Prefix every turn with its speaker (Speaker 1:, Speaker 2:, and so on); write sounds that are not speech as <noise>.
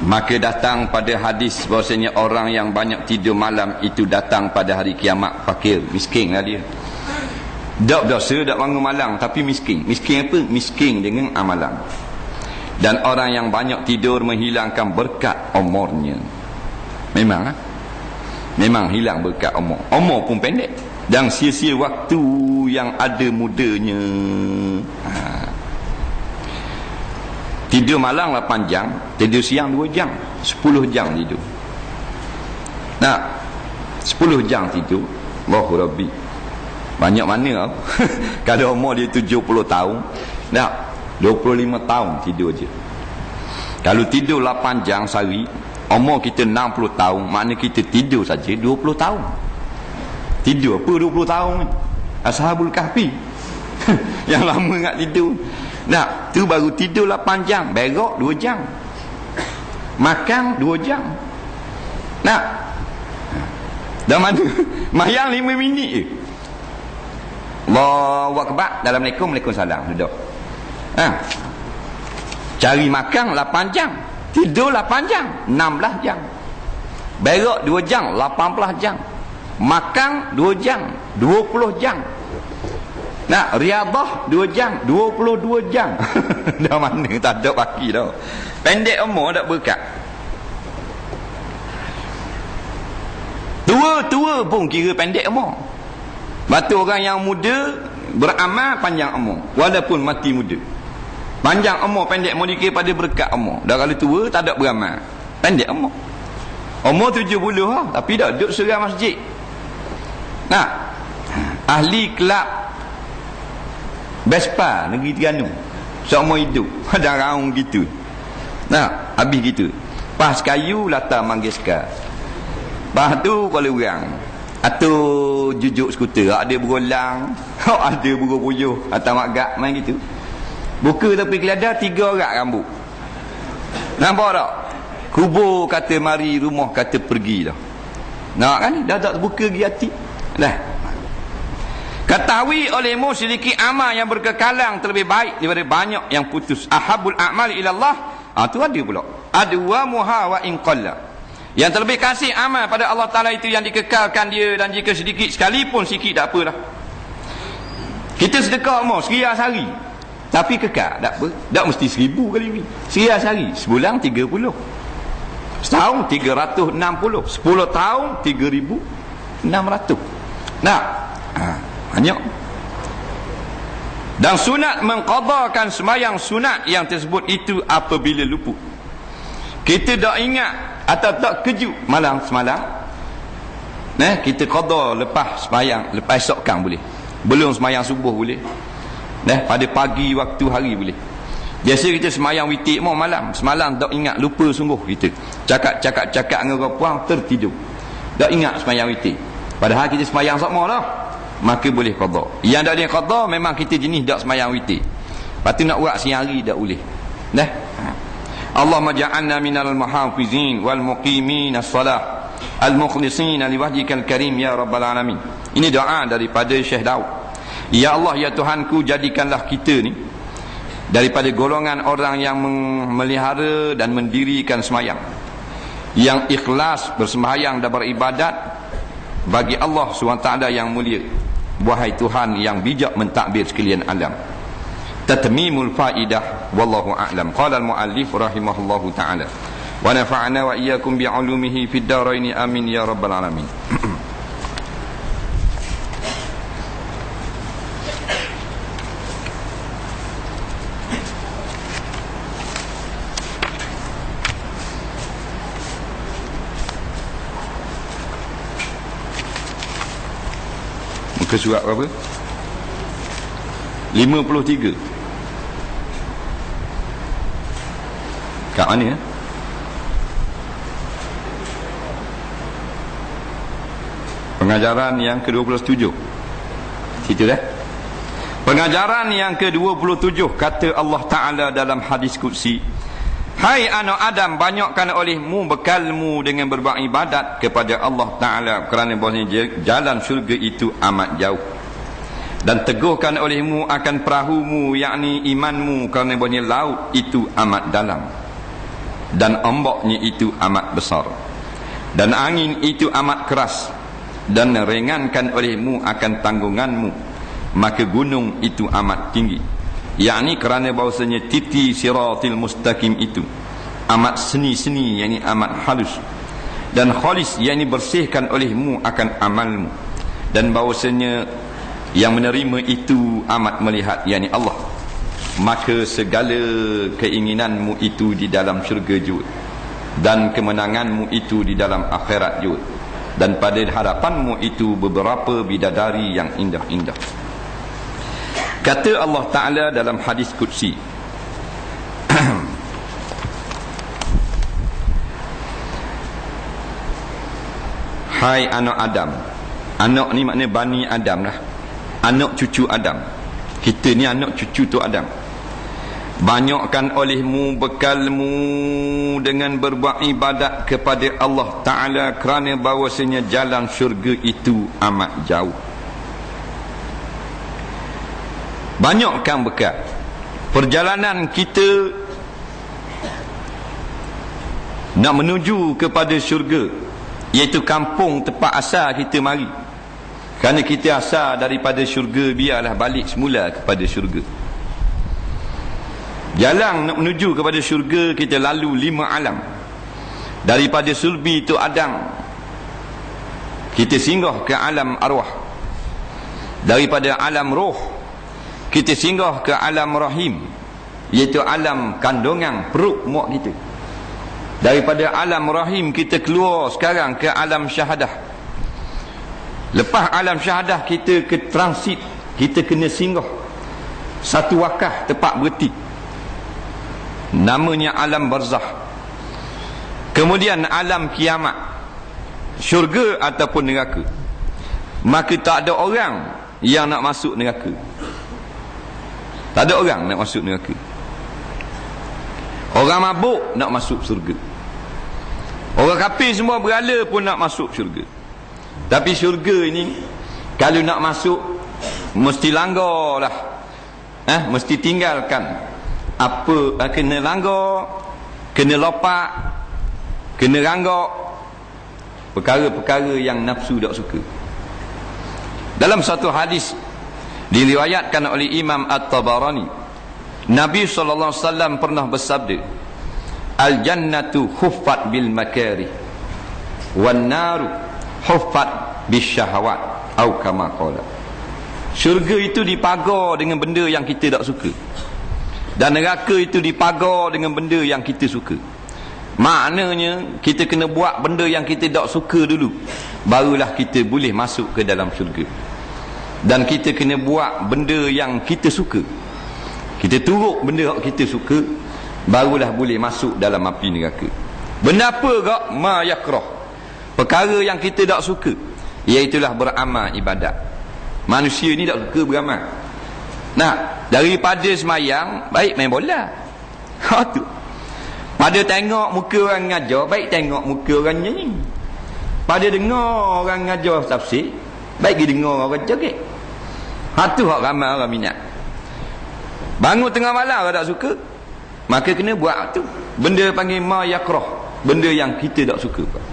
Speaker 1: Maka datang pada hadis bahasanya orang yang banyak tidur malam itu datang pada hari kiamat fakir, miskin lah dia. Tak berdosa, tak bangun malam tapi miskin. Miskin apa? Miskin dengan amalan. Dan orang yang banyak tidur menghilangkan berkat umurnya. Memang ha? Memang hilang berkat umur. Umur pun pendek. Dan sia-sia waktu yang ada mudanya. Ha. Tidur malam 8 jam, tidur siang 2 jam. 10 jam tidur. Nah, 10 jam tidur. Allahu Rabbi. Banyak mana tau. <laughs> Kalau umur dia 70 tahun. Nah, 25 tahun tidur je. Kalau tidur 8 jam sehari, umur kita 60 tahun, makna kita tidur saja 20 tahun. Tidur apa 20 tahun ni? Ashabul Kahfi. <laughs> Yang lama nak tidur. Nah, tu baru tidur 8 jam, berak 2 jam. Makan 2 jam. Nah. Dah mana? <laughs> Mayang 5 minit je. Allahu Akbar. Assalamualaikum, Waalaikumsalam. Duduk. Ha. Cari makan 8 jam. Tidur 8 jam. 16 jam. Berak 2 jam. 18 jam. Makan 2 jam. 20 jam. Nak riadah 2 jam, 22 jam. <laughs> dah mana tak ada baki dah. Pendek umur tak berkat. Tua-tua pun kira pendek umur. Batu orang yang muda beramal panjang umur walaupun mati muda. Panjang umur pendek umur dikira pada berkat umur. Dah kalau tua tak ada beramal. Pendek umur. Umur 70 lah, tapi dah duduk surah masjid. Nah. Ahli kelab Vespa negeri Terengganu. Seumur hidup. <laughs> Ada raung gitu. Nah habis gitu. Pas kayu latar manggiska pas tu kalau orang atau jujuk skuter. <laughs> Ada berulang. Ada buruk puyuh atau magak main gitu. Buka tapi kelada tiga orang rambut. Nampak tak? Kubur kata mari rumah kata pergi dah. Nak kan? Dah tak buka lagi hati. Dah Ketahui olehmu sedikit amal yang berkekalang terlebih baik daripada banyak yang putus. Ahabul a'mal ilallah. Ah tu ada pula. Adwa muha wa in qalla. Yang terlebih kasih amal pada Allah Taala itu yang dikekalkan dia dan jika sedikit sekalipun sikit tak apalah. Kita sedekah mau seria sehari. Tapi kekal tak apa. Tak mesti seribu kali ni. Seria sehari. Sebulan tiga puluh. Setahun tiga ratus enam puluh. Sepuluh tahun tiga ribu enam ratus. Nah. Ha banyak. Dan sunat mengqadakan semayang sunat yang tersebut itu apabila luput. Kita tak ingat atau tak kejut malam semalam? Nah kita qada lepas semayang lepas esokkan boleh. Belum semayang subuh boleh. Nah pada pagi waktu hari boleh. Biasa kita semayang witik mau malam. Semalam tak ingat lupa sungguh kita. Cakap-cakap-cakap dengan orang puang tertidur. Tak ingat semayang witik. Padahal kita semayang sama lah maka boleh qada. Yang tak boleh qada memang kita jenis dak semayang witir. Lepas tu nak buat siang hari tak boleh. Dah. Ha. Allah maja'alna minal muhafizin wal muqimin as-salah al mukhlisin li wajhikal karim ya rabbal alamin. Ini doa daripada Syekh Daud. Ya Allah ya Tuhanku jadikanlah kita ni daripada golongan orang yang memelihara dan mendirikan semayang yang ikhlas bersembahyang dan beribadat bagi Allah SWT yang mulia wahai Tuhan yang bijak mentadbir sekalian alam. Tatmimul faidah wallahu a'lam. Qala al muallif rahimahullahu taala. Wa nafa'na wa iyyakum bi 'ulumihi fid dharain amin ya rabbal alamin <clears throat> Muka surat berapa? 53 Kat mana ya? Pengajaran yang ke-27 Situ dah Pengajaran yang ke-27 Kata Allah Ta'ala dalam hadis kudsi Hai anak Adam banyakkan olehmu bekalmu dengan berbuat ibadat kepada Allah Ta'ala. Kerana bahasanya jalan syurga itu amat jauh. Dan teguhkan olehmu akan perahumu yakni imanmu. Kerana bahasanya laut itu amat dalam. Dan ombaknya itu amat besar. Dan angin itu amat keras. Dan ringankan olehmu akan tanggunganmu. Maka gunung itu amat tinggi yakni kerana bahawasanya titi siratil mustaqim itu amat seni-seni yakni amat halus. Dan khalis yakni bersihkan olehmu akan amalmu. Dan bahawasanya yang menerima itu amat melihat yakni Allah. Maka segala keinginanmu itu di dalam syurga juga dan kemenanganmu itu di dalam akhirat juga dan pada hadapanmu itu beberapa bidadari yang indah-indah kata Allah Ta'ala dalam hadis Qudsi. <clears throat> Hai anak Adam. Anak ni maknanya Bani Adam lah. Anak cucu Adam. Kita ni anak cucu tu Adam. Banyakkan olehmu bekalmu dengan berbuat ibadat kepada Allah Ta'ala kerana bahawasanya jalan syurga itu amat jauh. Banyakkan bekal. Perjalanan kita nak menuju kepada syurga iaitu kampung tempat asal kita mari. Kerana kita asal daripada syurga biarlah balik semula kepada syurga. Jalan nak menuju kepada syurga kita lalu lima alam. Daripada sulbi itu Adam. Kita singgah ke alam arwah. Daripada alam roh kita singgah ke alam rahim iaitu alam kandungan perut mak kita. Daripada alam rahim kita keluar sekarang ke alam syahadah. Lepas alam syahadah kita ke transit, kita kena singgah. Satu wakah tempat berhenti. Namanya alam barzah kemudian alam kiamat syurga ataupun neraka. Maka tak ada orang yang nak masuk neraka tak ada orang nak masuk neraka. Orang mabuk nak masuk syurga. Orang kafir semua berala pun nak masuk syurga. Tapi syurga ini kalau nak masuk mesti langgar lah eh, mesti tinggalkan. Apa uh, kena langgar kena lopak kena ranggak perkara-perkara yang nafsu tak suka. Dalam satu hadis diriwayatkan oleh Imam At-Tabarani. Nabi SAW pernah bersabda Al-jannatu huffat bil makari wan naru huffat bis syahawat atau kama qala. Syurga itu dipagar dengan benda yang kita tak suka. Dan neraka itu dipagar dengan benda yang kita suka. Maknanya kita kena buat benda yang kita tak suka dulu barulah kita boleh masuk ke dalam syurga dan kita kena buat benda yang kita suka kita turut benda yang kita suka barulah boleh masuk dalam api neraka benda apa kak ma yakrah perkara yang kita tak suka iaitulah beramal ibadat manusia ni tak suka beramal Nah, daripada semayang baik main bola. <laughs> Ha tu. Pada tengok muka orang ngajar, baik tengok muka orang nyanyi. Pada dengar orang ngajar tafsir, baik pergi dengar orang joget. Ha tu hak ramai orang minat. Bangun tengah malam orang tak suka, maka kena buat tu. Benda panggil ma yakrah, benda yang kita tak suka. Pak.